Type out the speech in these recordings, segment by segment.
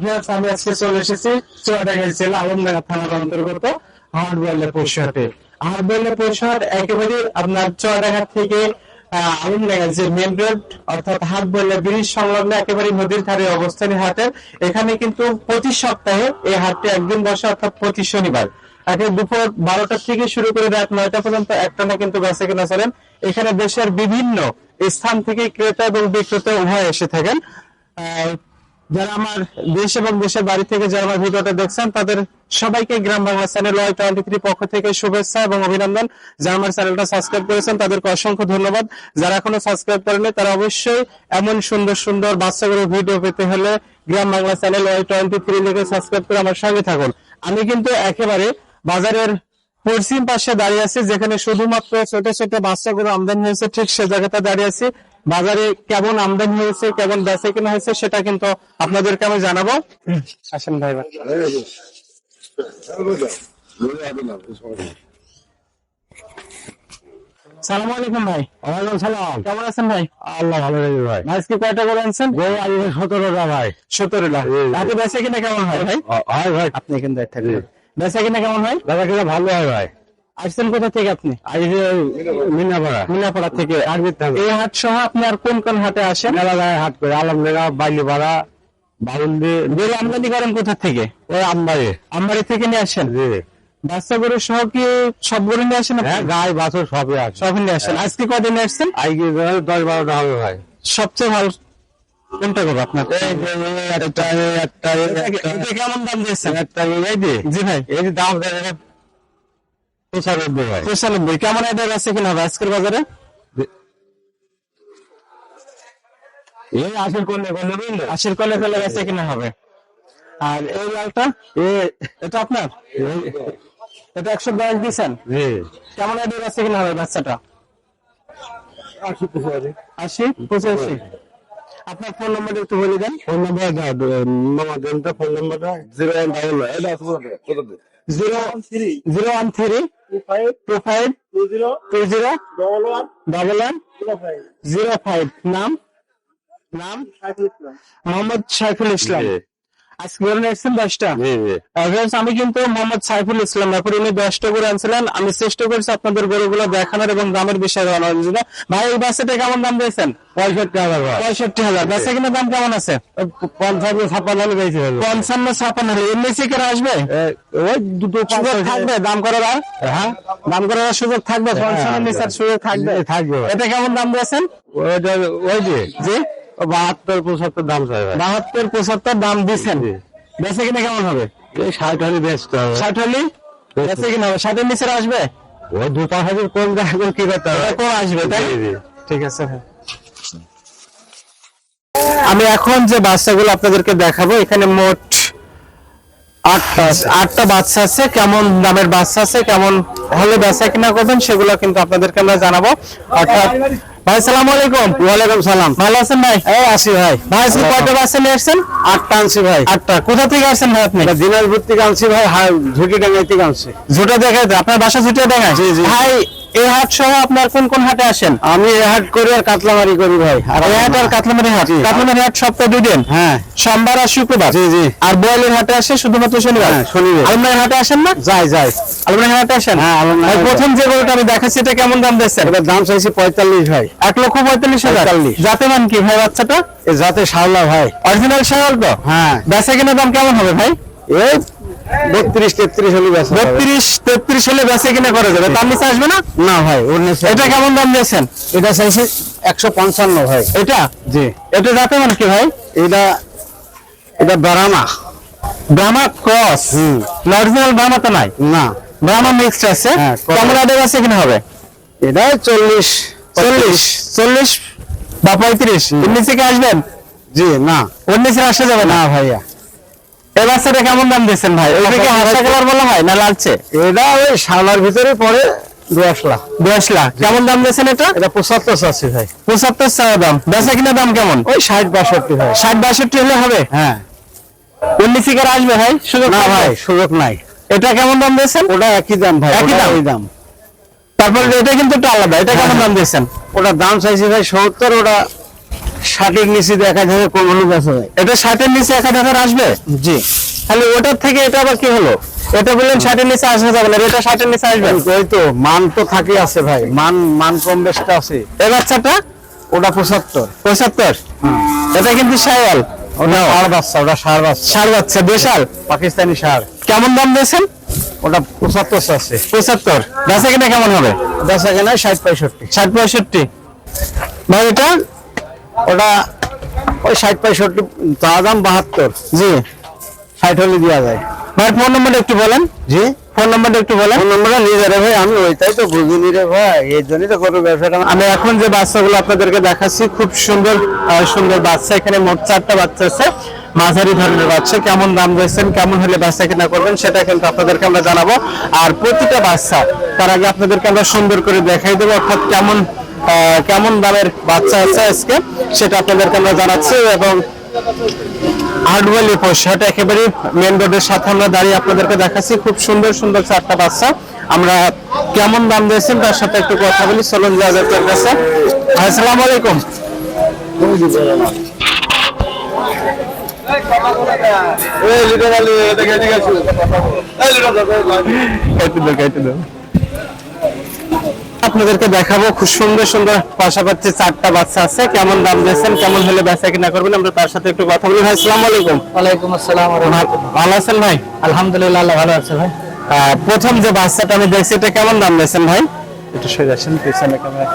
Viewers, আমি আজকে চলে এসেছি চুয়াডাঙ্গা জেলা আলমডাঙ্গা থানার অন্তর্গত হাটবল্লে পৌরসভার একেবারে আপনার চুয়াডাঙ্গা থেকে আলমডাঙ্গা যে মেন রোড অর্থাৎ ব্রিজ সংলগ্ন একেবারে নদীর ধারে অবস্থান হাটের এখানে কিন্তু প্রতি সপ্তাহে এই হাটটি একদিন বসে অর্থাৎ প্রতি শনিবার। একে দুপুর বারোটা থেকে শুরু করে রাত নয়টা পর্যন্ত একটানা কিন্তু বেচা কিনা চলেন। এখানে দেশের বিভিন্ন স্থান থেকে ক্রেতা এবং বিক্রেতা উভয় এসে থাকেন। যারা আমার দেশ এবং দেশের বাড়ি থেকে যারা আমার ভিডিওটা দেখছেন, তাদের সবাইকে Gram Bangla channel Y twenty three পক্ষ থেকে শুভেচ্ছা এবং অভিনন্দন। যারা আমার চ্যানেলটা সাবস্ক্রাইব করেছেন, তাদেরকে অসংখ্য ধন্যবাদ। যারা এখনও সাবস্ক্রাইব করেনি তারা অবশ্যই এমন সুন্দর সুন্দর বাচ্চাগুলো ভিডিও পেতে হলে Gram Bangla channel Y twenty three লিখে সাবস্ক্রাইব করে আমার সঙ্গে থাকুন। আমি কিন্তু একেবারে বাজারের পশ্চিম পাশে দাঁড়িয়ে আছি যেখানে শুধুমাত্র ছোট ছোট বাচ্চাগুলো আমদানি হয়েছে ঠিক সে জায়গাতে দাঁড়িয়ে আছি। বাজারে কেমন আমদানি হয়েছে কেমন বেচা কেনা হয়েছে সেটা কিন্তু আপনাদেরকে আমি জানাব। আসেন ভাই ভাই। সালাম আলাইকুম ভাই। ওয়ালাইকুম সালাম। কেমন আছেন ভাই? আল্লাহ ভালো রেখে ভাই। ভাই আজকে কয়টা করে আনছেন? গরু আজ সতেরোটা ভাই। সতেরো লাখ জি, জি। বেচা কিনা কেমন হয় ভাই? হয় ভাই। আপনি কিন্তু থাকবেন বেচা কিনা কেমন হয়? দাদা কিনা ভালো হয় ভাই। আসছেন কোথা থেকে আপনি? মিনাপাড়া। মিনাপাড়া থেকে। এই হাট সহ আপনি আর কোন কোন হাটে আসেন? মেলা হাট করে আলমডেগা বাইলিপাড়া বারুন্দি গরু আমদানি করেন কোথা থেকে? ওই আমবাড়ি। আমবাড়ি থেকে নিয়ে আসেন? জি। বাচ্চা গরু সহ কি সব গরু নিয়ে আসেন? হ্যাঁ গায়ে বাছর সবই আছে সব নিয়ে আসেন। আজকে কদিন আসছেন? আজকে দশ বারোটা হবে ভাই। সবচেয়ে ভালো কোনটা গরু আপনার? কেমন দাম দিয়েছেন? একটা জি ভাই। এই দাম পঁচানব্বই ভাই। পঁচানব্বই। কেমন আছে কিনা হবে আজকের বাজারে? এই আসল করলে করলে বুঝলে। আশির কলে ফেলে আছে কিনা হবে। আর এই লালটা এটা আপনার? এটা একশো দশ দিয়েছেন? কেমন এটা আছে কিনা হবে বাচ্চাটা? আশি পঁচাশি। আশি পঁচাশি। আপনার ফোন নাম্বার একটু বলে দেন। ফোন নাম্বার মামা দেন তো ফোন নাম্বারটা জিরো ওয়ান ডাবল এটা zero zero one three two five two zero double one zero five. নাম? নাম? মোহাম্মদ সাইফুল ইসলাম। আমি কিন্তু মোহাম্মদ সাইফুল ইসলাম ব্যাপার উনি দশটা করে আনছিলেন আমি চেষ্টা করছি আপনাদের গরুগুলো দেখানোর এবং দামের বিষয়ে জানানোর জন্য। ভাই এই বাচ্চাটা কেমন দাম দিয়েছেন? পঁয়ষট্টি হাজার পঁয়ষট্টি হাজার। বেচা কিনা দাম কেমন আছে? পঞ্চান্ন ছাপ্পান্ন হলে বেশি পঞ্চান্ন ছাপান্ন হলে। এমনি করে আসবে? ওই দুটো সুযোগ থাকবে? দাম করার আর? হ্যাঁ। দাম করার সুযোগ থাকবে? পঞ্চান্ন নিচার সুযোগ থাকবে? থাকবে। এটা কেমন দাম দিয়েছেন? ওই যে। জি। বাহাত্তর পঁচাত্তর দাম চাই ভাই। বাহাত্তর পঁচাত্তর দাম দিচ্ছেন। বেঁচে কিনা কেমন হবে? ষাট হলি বেচতে হবে। ষাট হলি? বেঁচে কিনা হবে? ষাটের নিচে আসবে? ওই দু পাঁচ হাজার কম দেখা কি করতে হবে কম আসবে তাই। ঠিক আছে ভাই। আমি এখন যে বাচ্চাগুলো আপনাদেরকে দেখাবো এখানে মোট আটটা বাচ্চা আছে কেমন দামের বাচ্চা আছে কেমন হলে বেচা কিনা করবেন সেগুলো কিন্তু আপনাদেরকে আমরা জানাব। অর্থাৎ ভাই সালাম আলাইকুম। ওয়ালাইকুম সালাম। ভালো আছেন ভাই? এই আসি ভাই। ভাই আজকে কয়টা বাচ্চা নিয়ে আসছেন? আটটা আনছি ভাই। আটটা। কোথা থেকে আসছেন ভাই আপনি? দিনাজপুর থেকে আনছি ভাই ঝুঁকি ডাঙ্গাই থেকে আনছি। ঝুটা দেখাই আপনার বাসা ঝুটা দেখায়। ভাই এই হাট সহ আপনার কোন কোন হাটে আসেন? আমি এ হাট করি আর কাতলামারি করি ভাই। আর এই হাট আর কাতলামারি হাট? কাতলামারি হাট সপ্তাহে দুই দিন? হ্যাঁ। সোমবার আর শুক্রবার? জি জি। আর বয়ালের হাটে আসে শুধুমাত্র শনিবার? হ্যাঁ, শনিবার। আলমারি হাটে আসেন না? যাই যাই। হাটে আসেন? হ্যাঁ, আলমডাঙ্গা প্রথম যে গরুটা আমি দেখাচ্ছি এটা কেমন দাম দিচ্ছেন এটার দাম চাইছি পঁয়তাল্লিশ ভাই। এক লক্ষ পঁয়তাল্লিশ হাজার। 45 মান কি ভাই বাচ্চাটা? এ যাতে শাওলা ভাই। অরিজিনাল শাল তো? হ্যাঁ। বেচা দাম কেমন হবে ভাই? এই বত্রিশ তেত্রিশ হলে বেচা বত্রিশ তেত্রিশ হলে বেচা কিনা করা যাবে? তার নিচে আসবে না? না ভাই ওর নিচে এটা কেমন দাম দিয়েছেন? এটা চাইছি একশো পঞ্চান্ন ভাই। এটা? জি। এটা জাতে মান কি ভাই? এটা এটা বেড়ামা ব্রাহ্মা ক্রস? হুম। অরিজিনাল ব্রাহ্মা তো নাই? না। ব্রাহ্মা মিক্সড আছে। cross। আছে কিনা হবে? এটা চল্লিশ চল্লিশ। চল্লিশ বা পঁয়ত্রিশ? নিচে কি আসবেন? জি না। ওর নিচে আসা যাবে না ভাইয়া। এই কেমন দাম দিচ্ছেন ভাই? ওইটা হাসা কালার বলা হয় না লালচে? এটা ওই শাওলার ভিতরে পরে দশ লাখ। দশ লাখ। কেমন দাম দিয়েছেন এটা? এটা পঁচাত্তর চাচ্ছি ভাই। পঁচাত্তর চাওয়া দাম। বেচা কিনা দাম কেমন? ওই ষাট বাষট্টি ভাই। ষাট বাষট্টি হলে হবে? হ্যাঁ। নিচে আসবে ভাই? সুযোগ না ভাই সুযোগ নাই। এটা কেমন দাম দিয়েছেন? ওটা একই দাম ভাই একই দাম? দাম। তারপর এটা কিন্তু একটু আলাদা। এটা কেমন দাম দিয়েছেন? ওটা দাম চাইছি ভাই সত্তর ওটা ষাটের নিচে এক হাজার কোন লোক আছে এটা ষাটের নিচে এক হাজার আসবে? জি। তাহলে ওটার থেকে এটা আবার কি হলো? এটা বললেন ষাটের নিচে আসা যাবে না এটা ষাটের নিচে আসবে। ওই তো মান তো থাকে আছে ভাই। মান মান কম বেশটা আছে। এই বাচ্চাটা? ওটা পঁচাত্তর। পঁচাত্তর? এটা কিন্তু সায়াল ওটা ষাড় বাচ্চা ওটা ষাড় বাচ্চা। ষাট বাচ্চা দেশাল। পাকিস্তানি ষাড় কেমন দাম দিয়েছেন? ওটা পঁচাত্তর আছে। পঁচাত্তর। বেচা কিনা কেমন হবে? বেচা কেনা ষাট পঁয়ষট্টি। ষাট পঁয়ষট্টি। ভাই এটা ওটা ওই ষাট পঁয়ষট্টি চা দাম বাহাত্তর। জি। ষাট হলে দেওয়া যায়। ভাই ফোন নাম্বারটা একটু বলেন। জি? ফোন নাম্বারটা একটু বলেন। ফোন নম্বরটা নিয়ে যাবে ভাই আমি ওইটাই তো বুঝিনি রে ভাই এই জন্যই তো করব ব্যবসাটা আমি এখন যে বাচ্চাগুলো আপনাদেরকে দেখাচ্ছি খুব সুন্দর সুন্দর বাচ্চা। এখানে মোট চারটা বাচ্চা আছে মাঝারি ধরনের বাচ্চা। কেমন দাম দিয়েছেন কেমন হলে বাচ্চা কিনা করবেন সেটা কিন্তু আপনাদেরকে আমরা জানাব। আর প্রতিটা বাচ্চা তার আগে আপনাদেরকে আমরা সুন্দর করে দেখাই দেবো অর্থাৎ কেমন কেমন দামের বাচ্চা আছে আজকে? সেটা আপনাদেরকে আমরা জানাচ্ছি এবং একেবারে মেন রোডের সাথে আমরা দাঁড়িয়ে আপনাদেরকে দেখাচ্ছি। খুব সুন্দর সুন্দর চারটা বাচ্চা। আমরা কেমন দাম দিয়েছেন তার সাথে একটু কথা বলি। আপনাদেরকে দেখাবো খুব সুন্দর সুন্দর পাশাপাশি চারটা বাচ্চা আছে। কেমন দাম দিয়েছেন কেমন হলে বেচা কিনা করবেন আমরা তার সাথে একটু কথা বলি ভাই আসসালামু আলাইকুম। ওয়ালাইকুম আসসালাম ভালো আছেন ভাই? আলহামদুলিল্লাহ ভালো আছে ভাই। প্রথম যে বাচ্চাটা আমি দেখছি এটা কেমন দাম দিয়েছেন ভাই? একটু সরে আসেন পিছনে ক্যামেরা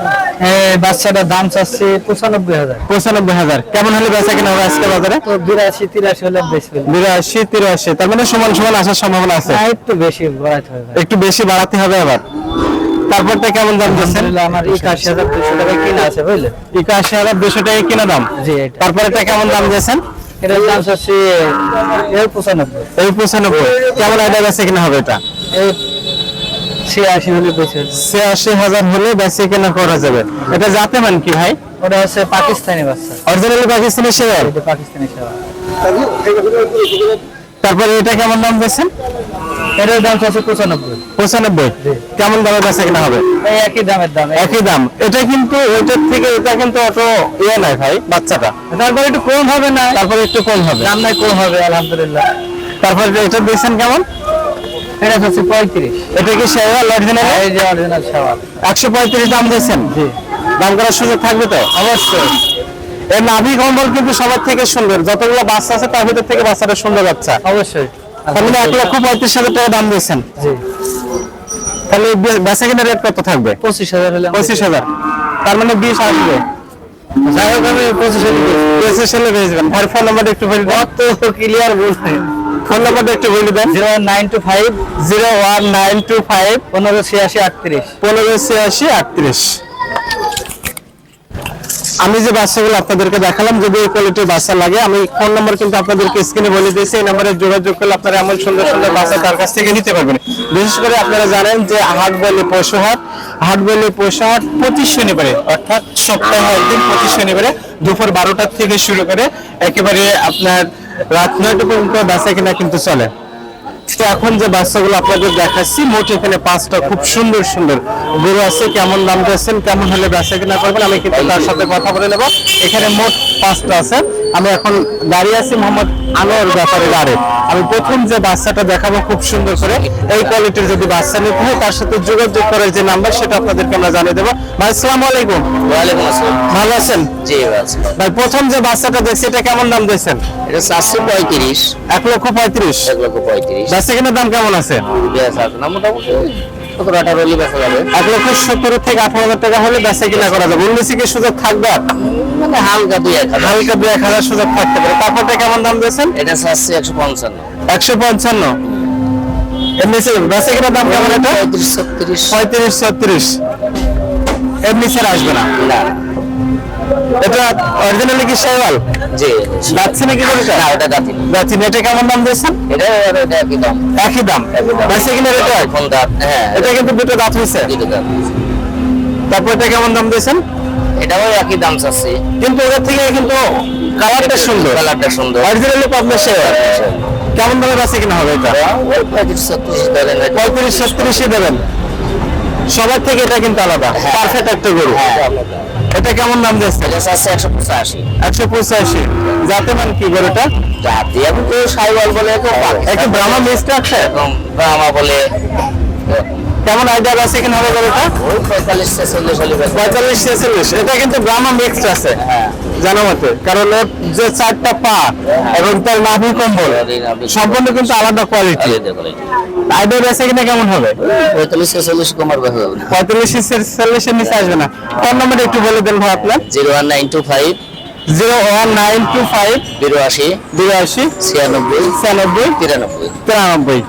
এই বাচ্চাটার দাম চাচ্ছে পঁচানব্বই হাজার। পঁচানব্বই হাজার। কেমন হলে বেচা কিনা হবে আজকে বাজারে? তো বিরাশি তিরাশি হলে বেশি বিরাশি তিরাশি। তার মানে সমান সমান আসার সম্ভাবনা আছে। না, একটু বেশি বাড়াতে হবে। একটু বেশি বাড়াতে হবে আবার। তারপরটা কেমন দাম দিচ্ছেন? আমার একাশি হাজার দুশো টাকা কিনা আছে বুঝলে? একাশি হাজার দুশো টাকা কিনা দাম? জি এটা। তারপরেটা কেমন দাম দিয়েছেন? এটার দাম চাচ্ছে এই পঁচানব্বই। এই পঁচানব্বই। কেমন আইডিয়া বেচা কিনা হবে এটা? ছিয়াশি হলে বেশি ছিয়াশি হাজার হলে বেচা কিনা করা যাবে। এটা জাতে মান কি ভাই? ওটা হচ্ছে পাকিস্তানি বাচ্চা। অরিজিনালি পাকিস্তানি শেয়ার? এটা পাকিস্তানি সেবা তারপরে এটা কেমন দাম দিয়েছেন? এটার দাম চাচ্ছে পঁচানব্বই। পঁচানব্বই? কেমন দামে বেচা কিনা হবে? একই দামের দাম একই দাম। এটা কিন্তু ওইটার থেকে এটা কিন্তু অত ইয়ে নাই ভাই বাচ্চাটা। তারপরে একটু কম হবে না? তারপরে একটু কম হবে। দাম নাই কম হবে আলহামদুলিল্লাহ। তারপরে এটা দিয়েছেন কেমন? এটা হচ্ছে পঁয়ত্রিশ। এটা কি অরিজিনাল এই যে অরিজিনাল সেবা একশো পঁয়ত্রিশ দাম দিয়েছেন? জি। দাম করার সুযোগ থাকবে তো? অবশ্যই। এর নাভি কম্বল কিন্তু সবার থেকে সুন্দর। যতগুলো বাচ্চা আছে তার ভিতর থেকে বাচ্চাটা সুন্দর বাচ্চা। অবশ্যই। তার মানে এক লক্ষ পঁয়ত্রিশ হাজার টাকা দাম দিয়েছেন। তাহলে বেচা কিনা রেট কত থাকবে? পঁচিশ হাজার হলে পঁচিশ হাজার। তার মানে বিশ আসবে। যাই হোক আমি পঁচিশ হাজার পঁচিশ হলে বেচবেন ভাই ফোন নাম্বারটা একটু বলে তো ক্লিয়ার বলছে ফোন নাম্বারটা একটু বলে দেন। Zero nine two five zero one nine two five পনেরো ছিয়াশি আটত্রিশ। পনেরো ছিয়াশি আটত্রিশ। আমি যে বাচ্চাগুলো আপনাদেরকে দেখালাম, যদি এই কোয়ালিটির বাচ্চা লাগে, আমি ফোন নাম্বার কিন্তু আপনাদেরকে স্ক্রিনে বলে দিয়েছি, এই নাম্বারে যোগাযোগ করলে আপনারা এমন সুন্দর সুন্দর বাচ্চা তার কাছ থেকে নিতে পারবেন। বিশেষ করে আপনারা জানেন যে হাট বলে পশু হাট হাট বলে পশু হাট প্রতি শনিবারে, অর্থাৎ সপ্তাহে একদিন প্রতি শনিবারে দুপুর বারোটার থেকে শুরু করে একেবারে আপনার রাত নয়টা পর্যন্ত বেচা কিনা কিন্তু চলে। তো এখন যে বাচ্চাগুলো আপনাদের দেখাচ্ছি, মোট এখানে পাঁচটা খুব সুন্দর সুন্দর গরু আছে। কেমন দাম দিয়েছেন, কেমন হলে বেচা কিনা করবেন, আমি কিন্তু তার সাথে কথা বলে নেব। এখানে মোট পাঁচটা আছে। আমি এখন দাঁড়িয়ে আছি মোহাম্মদ আনোয়ার ব্যাপারে দাঁড়ে আমি প্রথম যে বাচ্চাটা দেখাবো খুব সুন্দর করে এই কোয়ালিটির যদি বাচ্চা নিতে হয় তার সাথে যোগাযোগ করার যে নাম্বার সেটা আপনাদেরকে আমরা জানিয়ে দেবো। ভাই আসসালামু আলাইকুম। ওয়ালাইকুম আসসালাম। ভালো আছেন? জি ভাই প্রথম যে বাচ্চাটা দেখছি এটা কেমন দাম দিয়েছেন? এটা চারশো পঁয়ত্রিশ। এক লক্ষ পঁয়ত্রিশ। এক লক্ষ পঁয়ত্রিশ। বেচা কিনার দাম কেমন আছে? মোটামুটি। সতেরো আঠারো হলে বেচা যাবে? এক লক্ষ সত্তর থেকে আঠারো হাজার টাকা হলে বেচা কিনা করা যাবে। উনিশে কি সুযোগ থাকবে মানে হালকা দুই এক হাজার। হালকা দু এক হাজার সুযোগ থাকতে পারে। কাপড়টা কেমন দাম দিয়েছেন? এটা চারশো একশো পঞ্চান্ন। একশো পঞ্চান্ন? এমনিসের বেচা কিনা দাম কেমন এটা? পঁয়ত্রিশ ছত্রিশ। পঁয়ত্রিশ ছত্রিশ। এমনিসের আসবে না? না। এটা অরিজিনালি কি শেওয়াল জি। নাকি না ওটা দাঁতি এটা কেমন দাম দিয়েছেন? এটা এটা একই দাম। একই দাম? কিনা এটা? এখন দাঁত হ্যাঁ। এটা কিন্তু দুটো দাঁত হয়েছে দুটো দাঁত। তারপর এটা কেমন দাম দিয়েছেন? এটাও একই দাম চাচ্ছি। কিন্তু থেকে কিন্তু কালারটা সুন্দর। কালারটা সুন্দর। অরিজিনালি পাবনা শেওয়াল কেমন দামে বেচা কিনা হবে এটা? পঁয়ত্রিশ ছত্রিশ এটা। পঁয়ত্রিশ দেবেন সবার থেকে এটা কিন্তু আলাদা। হ্যাঁ। পারফেক্ট একটা গরু। হ্যাঁ এটা কেমন দাম চাচ্ছে একশো পঁচাশি। একশো পঁচাশি। যাতে মান কি গরুটা জাতি এখন কেউ সাইওয়াল বলে একটা ব্রাহ্মা মিক্সড আছে? এবং ব্রাহ্মা বলে। কেমন আইডিয়া আছে কিনা হবে গরুটা পঁয়তাল্লিশ ছেচল্লিশ পঁয়তাল্লিশ ছেচল্লিশ। এটা কিন্তু ব্রাহ্মা মিক্সড আছে হ্যাঁ। জানা মতে। কারণ ওর যে চারটা পা এবং তার নাভি কম্বল সম্পূর্ণ কিন্তু আলাদা কোয়ালিটি আইডিয়া আছে কিনা কেমন হবে? পঁয়তাল্লিশ ছেচল্লিশ কমার বেচা যাবে পঁয়তাল্লিশ ছেচল্লিশের নিচে আসবে না। ফোন নাম্বার একটু বলে দেন ভাই আপনার। Zero one nine two five zero one nine two five বিরাশি বিরাশি ছিয়ানব্বই ছিয়ানব্বই তিরানব্বই। তিরানব্বই।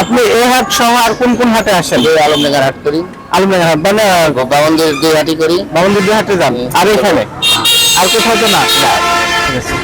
আপনি এই হাট সহ আর কোন কোন হাটে আসেন? দুই আলমনগর হাট করি। আলমডাঙ্গা হাট মানে দুই হাটি করি। বামন্দির হাটে যান। আর এখানে? আর কোথাও তো না। ঠিক আছে।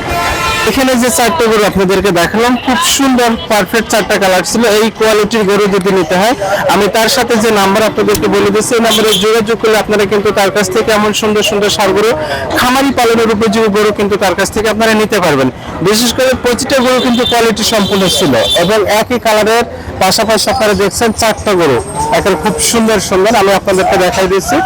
এখানে যে চারটে গরু আপনাদেরকে দেখালাম, খুব সুন্দর পারফেক্ট চারটা কালার ছিল। এই কোয়ালিটির গরু যদি নিতে হয়, আমি তার সাথে যে নাম্বার আপনাদেরকে বলে দিচ্ছি এই নাম্বারে যোগাযোগ করলে আপনারা কিন্তু তার কাছ থেকে এমন সুন্দর সুন্দর সার গরু, খামারি পালনের উপযোগী গরু কিন্তু তার কাছ থেকে আপনারা নিতে পারবেন। বিশেষ করে প্রতিটা গরু কিন্তু কোয়ালিটি সম্পূর্ণ ছিল এবং একই কালারের পাশাপাশি আপনারা দেখছেন চারটা গরু। এখন খুব সুন্দর সুন্দর আমি আপনাদেরকে দেখাই দিচ্ছি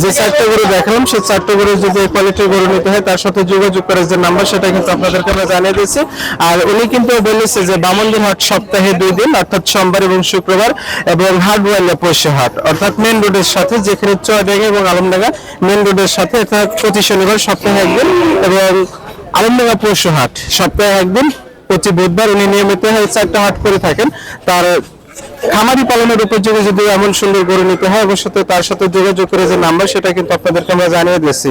যে চারটে গরু দেখালাম সেই চারটে গরু যদি কোয়ালিটির গরু নিতে হয়, তার সাথে যোগাযোগ করার যে নাম্বার সেটা কিন্তু আপনাদেরকে আমরা জানিয়ে দিয়েছি। আর উনি কিন্তু বলেছে যে বামনদিন হাট সপ্তাহে দুই দিন, অর্থাৎ সোমবার এবং শুক্রবার, এবং হাট ওয়াইলে পয়সা হাট, অর্থাৎ মেন রোডের সাথে, যেখানে চয়ডাঙ্গা এবং আলমডাঙ্গা মেন রোডের সাথে, অর্থাৎ প্রতি শনিবার সপ্তাহে একদিন, এবং আলমডাঙ্গা পশু হাট সপ্তাহে একদিন প্রতি বুধবার উনি নিয়মিত এই একটা হাট করে থাকেন। তার খামারি পালনের উপযোগী যদি এমন সুন্দর গরু নিতে হয়, অবশ্যই তার সাথে যোগাযোগ করে যে নাম্বার, সেটা কিন্তু আপনাদেরকে আমরা জানিয়ে দিচ্ছি